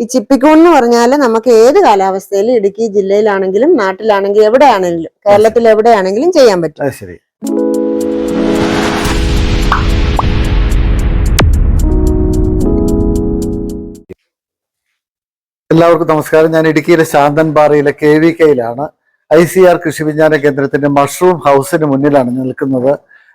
ഈ ചിപ്പിക്കൂൺ എന്ന് പറഞ്ഞാൽ നമുക്ക് ഏത് കാലാവസ്ഥയിലും ഇടുക്കി ജില്ലയിലാണെങ്കിലും നാട്ടിലാണെങ്കിലും എവിടെയാണെങ്കിലും കേരളത്തിൽ എവിടെയാണെങ്കിലും ചെയ്യാൻ പറ്റും. ശരി. എല്ലാവർക്കും നമസ്കാരം. ഞാൻ ഇടുക്കിയിലെ ശാന്തൻപാറയിലെ കെ വി കെയിലാണ് ഐ സി ആർ കൃഷി വിജ്ഞാന കേന്ദ്രത്തിന്റെ മഷ്റൂം ഹൗസിന് മുന്നിലാണ് നിൽക്കുന്നത്.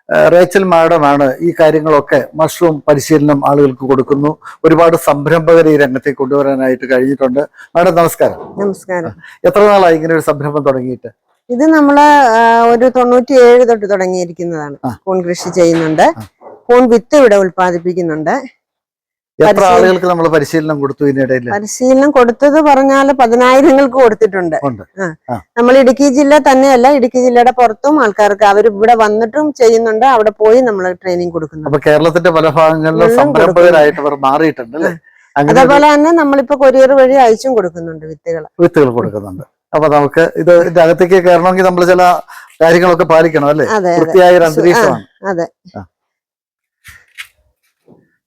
റേച്ചൽ മാഡമാണ് ഈ കാര്യങ്ങളൊക്കെ മഷ്റൂം പരിശീലനം ആളുകൾക്ക് കൊടുക്കുന്നു. ഒരുപാട് സംരംഭകരെ ഈ രംഗത്തേക്ക് കൊണ്ടുവരാനായിട്ട് കഴിഞ്ഞിട്ടുണ്ട്. മാഡം നമസ്കാരം. നമസ്കാരം. എത്ര നാളായി ഇങ്ങനെ ഒരു സംരംഭം തുടങ്ങിയിട്ട്? ഇത് നമ്മൾ ഒരു തൊണ്ണൂറ്റി ഏഴ് തൊട്ട് തുടങ്ങിയിരിക്കുന്നതാണ്. കൂൺ കൃഷി ചെയ്യുന്നുണ്ട്. കൂൺ വിത്ത് ഇവിടെ ഉൽപ്പാദിപ്പിക്കുന്നുണ്ട്. എത്ര പരിശീലനം- ആളുകൾക്ക് നമ്മൾ പരിശീലനം കൊടുത്തു ഇതിനിടയിൽ പരിശീലനം കൊടുത്തത് പറഞ്ഞാൽ പതിനായിരങ്ങൾക്ക് കൊടുത്തിട്ടുണ്ട്. നമ്മൾ ഇടുക്കി ജില്ല തന്നെയല്ല ഇടുക്കി ജില്ലയുടെ പുറത്തും ആൾക്കാർക്ക് അവർ ഇവിടെ വന്നിട്ടും ചെയ്യുന്നുണ്ട്. അവിടെ പോയി നമ്മൾ ട്രെയിനിങ് കൊടുക്കുന്നു അപ്പൊ കേരളത്തിന്റെ പല ഭാഗങ്ങളിലും സംരംഭകരായിട്ട് അവർ മാറിയിട്ടുണ്ട് അതേപോലെ തന്നെ നമ്മളിപ്പോ കൊറിയർ വഴി അയച്ചും കൊടുക്കുന്നുണ്ട് വിത്തുകൾ. വിത്തുകൾ കൊടുക്കുന്നുണ്ട്. അപ്പൊ നമുക്ക് ഇത് ഇതിന്റെ അകത്തേക്ക് കയറണമെങ്കിൽ നമ്മൾ ചില കാര്യങ്ങളൊക്കെ പാലിക്കണം അല്ലേ? വൃത്തിയായ ഒരു അന്തരീക്ഷമാണ് അതെ.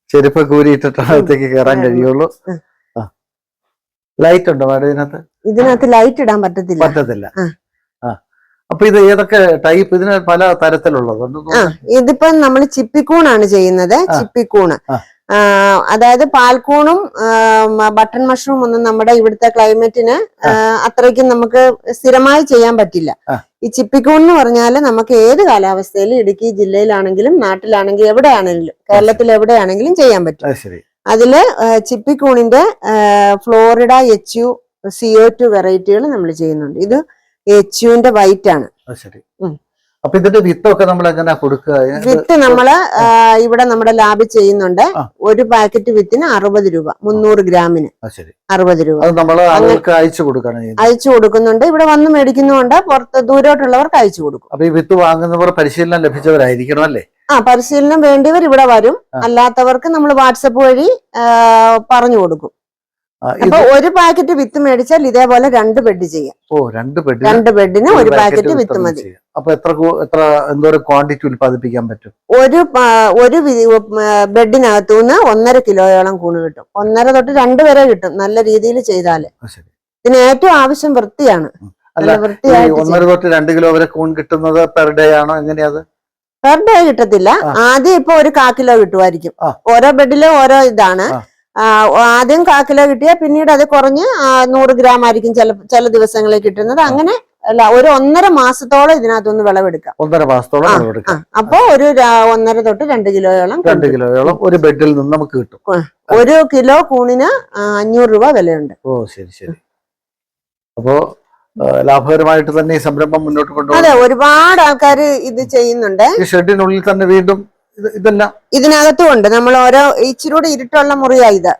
ചെരുപ്പ് കൂരിയിട്ടിട്ട് അകത്തേക്ക് കയറാൻ. കഴിയുള്ളൂ. ലൈറ്റ് ഉണ്ടോ മാഡം ഇതിനകത്ത്? ഇതിനകത്ത് ലൈറ്റ് ഇടാൻ പറ്റത്തില്ല. പറ്റത്തില്ല. അപ്പൊ ഇത് ഏതൊക്കെ ടൈപ്പ് ഇതിന് പല തരത്തിലുള്ളത്. ഇതിപ്പം നമ്മൾ ചിപ്പിക്കൂണാണ് ചെയ്യുന്നത്. ചിപ്പിക്കൂണ്. അതായത് പാൽക്കൂണും ബട്ടൺ മഷ്റൂം ഒന്നും നമ്മുടെ ഇവിടുത്തെ ക്ലൈമറ്റിന് അത്രയ്ക്കും നമുക്ക് സ്ഥിരമായി ചെയ്യാൻ പറ്റില്ല. ഈ ചിപ്പിക്കൂൺ എന്ന് പറഞ്ഞാൽ നമുക്ക് ഏത് കാലാവസ്ഥയിലും ഇടുക്കി ജില്ലയിലാണെങ്കിലും നാട്ടിലാണെങ്കിലും എവിടെയാണെങ്കിലും കേരളത്തിൽ എവിടെയാണെങ്കിലും ചെയ്യാൻ പറ്റും. അതിൽ ചിപ്പിക്കൂണിന്റെ Florida H U CO two വെറൈറ്റികൾ നമ്മൾ ചെയ്യുന്നുണ്ട്. ഇത് എച്ച് യുവിന്റെ വൈറ്റ് ആണ് ശരി അപ്പൊ ഇതിന്റെ വിത്തൊക്കെ നമ്മൾ എങ്ങനെയാ കൊടുക്കുക വിത്ത് നമ്മൾ ഇവിടെ നമ്മുടെ ലാബിൽ ചെയ്യുന്നുണ്ട്. ഒരു പാക്കറ്റ് വിത്തിന് അറുപത് രൂപ മുന്നൂറ് ഗ്രാമിന്. അറുപത് രൂപ. അയച്ചു കൊടുക്കണം അയച്ചു കൊടുക്കുന്നുണ്ട്. ഇവിടെ വന്ന് മേടിക്കുന്നുണ്ട് പുറത്ത് ദൂരോട്ടുള്ളവർക്ക് അയച്ചു കൊടുക്കും. അപ്പൊ ഈ വിത്ത് വാങ്ങുന്നവർ പരിശീലനം ലഭിച്ചവരായിരിക്കണം അല്ലേ? ആ പരിശീലനം വേണ്ടിയവർ ഇവിടെ വരും. അല്ലാത്തവർക്ക് നമ്മൾ വാട്സപ്പ് വഴി പറഞ്ഞു കൊടുക്കും. ഒരു പാക്കറ്റ് വിത്ത് മേടിച്ചാൽ ഇതേപോലെ രണ്ട് ബെഡ് ചെയ്യാം. ഓ രണ്ട് ബെഡ് രണ്ട് ബെഡിന് ഒരു പാക്കറ്റ് വിത്ത് മതി. അപ്പൊ എത്ര എത്ര എന്തോരം ക്വാണ്ടിറ്റി ഉൽപ്പാദിപ്പിക്കാൻ പറ്റും? ഒരു ഒരു ബെഡിനകത്തുനിന്ന് ഒന്നര കിലോയോളം കൂണ് കിട്ടും. ഒന്നര തൊട്ട് രണ്ട് വരെ കിട്ടും നല്ല രീതിയിൽ ചെയ്താൽ. ഇതിന് ഏറ്റവും ആവശ്യം വൃത്തിയാണ്. ഒന്നര തൊട്ട് രണ്ട് കിലോ വരെ കൂൺ കിട്ടുന്നത് പെർ ഡേ ആണോ? എങ്ങനെയാത് പെർ ഡേ കിട്ടത്തില്ല. ആദ്യം ഇപ്പൊ ഒരു കാ കിലോ കിട്ടുമായിരിക്കും. ഓരോ ബെഡിലും ഓരോ ഇതാണ്. ആദ്യം കാ കിലോ കിട്ടിയാൽ പിന്നീട് അത് കുറഞ്ഞ് നൂറ് ഗ്രാം ആയിരിക്കും ചില ചില ദിവസങ്ങളിൽ കിട്ടുന്നത്. അങ്ങനെ അല്ല ഒരു ഒന്നര മാസത്തോളം ഇതിനകത്തൊന്ന് വിളവെടുക്കാം. ഒന്നര മാസത്തോളം വിളവെടുക്കാം. അപ്പൊ ഒരു ഒന്നര തൊട്ട് രണ്ട് കിലോയോളം രണ്ട് കിലോയോളം ഒരു ബെഡിൽ നിന്ന് നമുക്ക് കിട്ടും. ഒരു കിലോ കൂണിന് അഞ്ഞൂറ് രൂപ വിലയുണ്ട്. ഓ ശരി ശരി. അപ്പോ ലാഭകരമായിട്ട് തന്നെ ഈ സംരംഭം മുന്നോട്ട് കൊണ്ടുപോകും. അതെ ഒരുപാട് ആൾക്കാർ ഇത് ചെയ്യുന്നുണ്ട്. ഈ ഷെഡിനുള്ളിൽ തന്നെ വീണ്ടും ഇതെല്ലാം? ഇതിനകത്തും ഉണ്ട്. നമ്മൾ ഓരോ ഇച്ചിരൂടെ ഇരുട്ടുള്ള മുറിയാ ഇത്.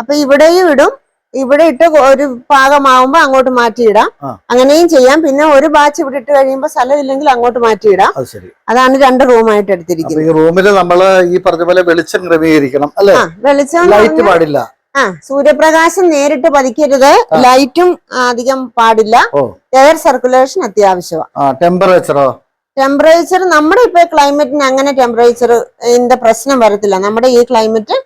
അപ്പൊ ഇവിടെയും ഇടും. ഇവിടെ ഇട്ട് ഒരു പാകമാവുമ്പോ അങ്ങോട്ട് മാറ്റിയിടാം. അങ്ങനെയും ചെയ്യാം. പിന്നെ ഒരു ബാച്ച് ഇവിടെ ഇട്ട് കഴിയുമ്പോ സ്ഥലം ഇല്ലെങ്കിൽ അങ്ങോട്ട് മാറ്റിയിടാം. അതാണ് രണ്ട് റൂമായിട്ട് എടുത്തിരിക്കുന്നത്. റൂമിൽ നമ്മൾ ഈ പറഞ്ഞ പോലെ വെളിച്ചം ക്രമീകരിക്കണം അല്ലെ? വെളിച്ചം ലൈറ്റ് പാടില്ല. ആ സൂര്യപ്രകാശം നേരിട്ട് പതിക്കരുത്. ലൈറ്റും അധികം പാടില്ല. എയർ സർക്കുലേഷൻ അത്യാവശ്യമാണ് ടെമ്പറേച്ചറോ ടെമ്പറേച്ചർ നമ്മുടെ ഇപ്പൊ ക്ലൈമറ്റിന് അങ്ങനെ ടെമ്പറേച്ചർ ഇതിന്റെ പ്രശ്നം വരത്തില്ല. നമ്മുടെ ഈ ക്ലൈമറ്റ്.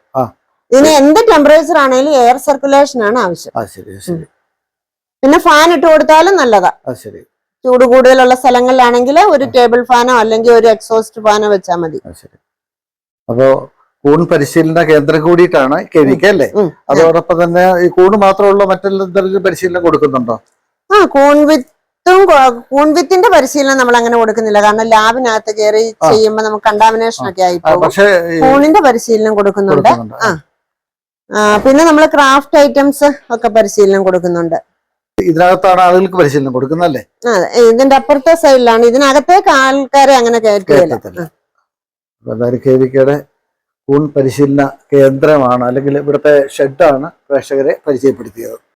ഇതിന് എന്ത് ടെമ്പറേച്ചർ ആണെങ്കിലും എയർ സർക്കുലേഷൻ ആണ് ആവശ്യം. പിന്നെ ഫാൻ ഇട്ട് കൊടുത്താലും നല്ലതാ. ചൂട് കൂടുതലുള്ള സ്ഥലങ്ങളിലാണെങ്കിൽ ഒരു ടേബിൾ ഫാനോ അല്ലെങ്കിൽ ഒരു എക്സോസ്റ്റ് ഫാനോ വെച്ചാൽ മതി. അപ്പോ കൂൺ പരിശീലന കേന്ദ്രം കൂടിയിട്ടാണ് കെ അല്ലേ? അതോടൊപ്പം തന്നെ ഈ കൂണ് മാത്രമുള്ള മറ്റെല്ലാം പരിശീലനം കൊടുക്കുന്നുണ്ടോ? ആ കൂൺവിത്തും കൊ- കൂൺവിത്തിന്റെ പരിശീലനം നമ്മൾ അങ്ങനെ കൊടുക്കുന്നില്ല. കാരണം ലാബിനകത്ത് കയറി ചെയ്യുമ്പോ ചെയ്യുമ്പോൾ നമുക്ക് കണ്ടാമിനേഷൻ ഒക്കെ ആയി കൂണിന്റെ പരിശീലനം കൊടുക്കുന്നുണ്ട്. ആ. പിന്നെ നമ്മൾ ക്രാഫ്റ്റ് ഐറ്റംസ് ഒക്കെ പരിശീലനം കൊടുക്കുന്നുണ്ട്. ഇതിനകത്താണ് ആളുകൾക്ക് പരിശീലനം കൊടുക്കുന്നല്ലേ ഇതിന്റെ അപ്പുറത്തെ സൈഡിലാണ്. ഇതിനകത്തേക്ക് ആൾക്കാരെ അങ്ങനെ കയറ്റുകയില്ല. കേരളത്തിൽ അപ്പൊ എന്തായാലും കെ വി കെയുടെ കൂൺ പരിശീലന കേന്ദ്രമാണ് അല്ലെങ്കിൽ ഇവിടുത്തെ ഷെഡാണ് പ്രേക്ഷകരെ പരിചയപ്പെടുത്തിയത്.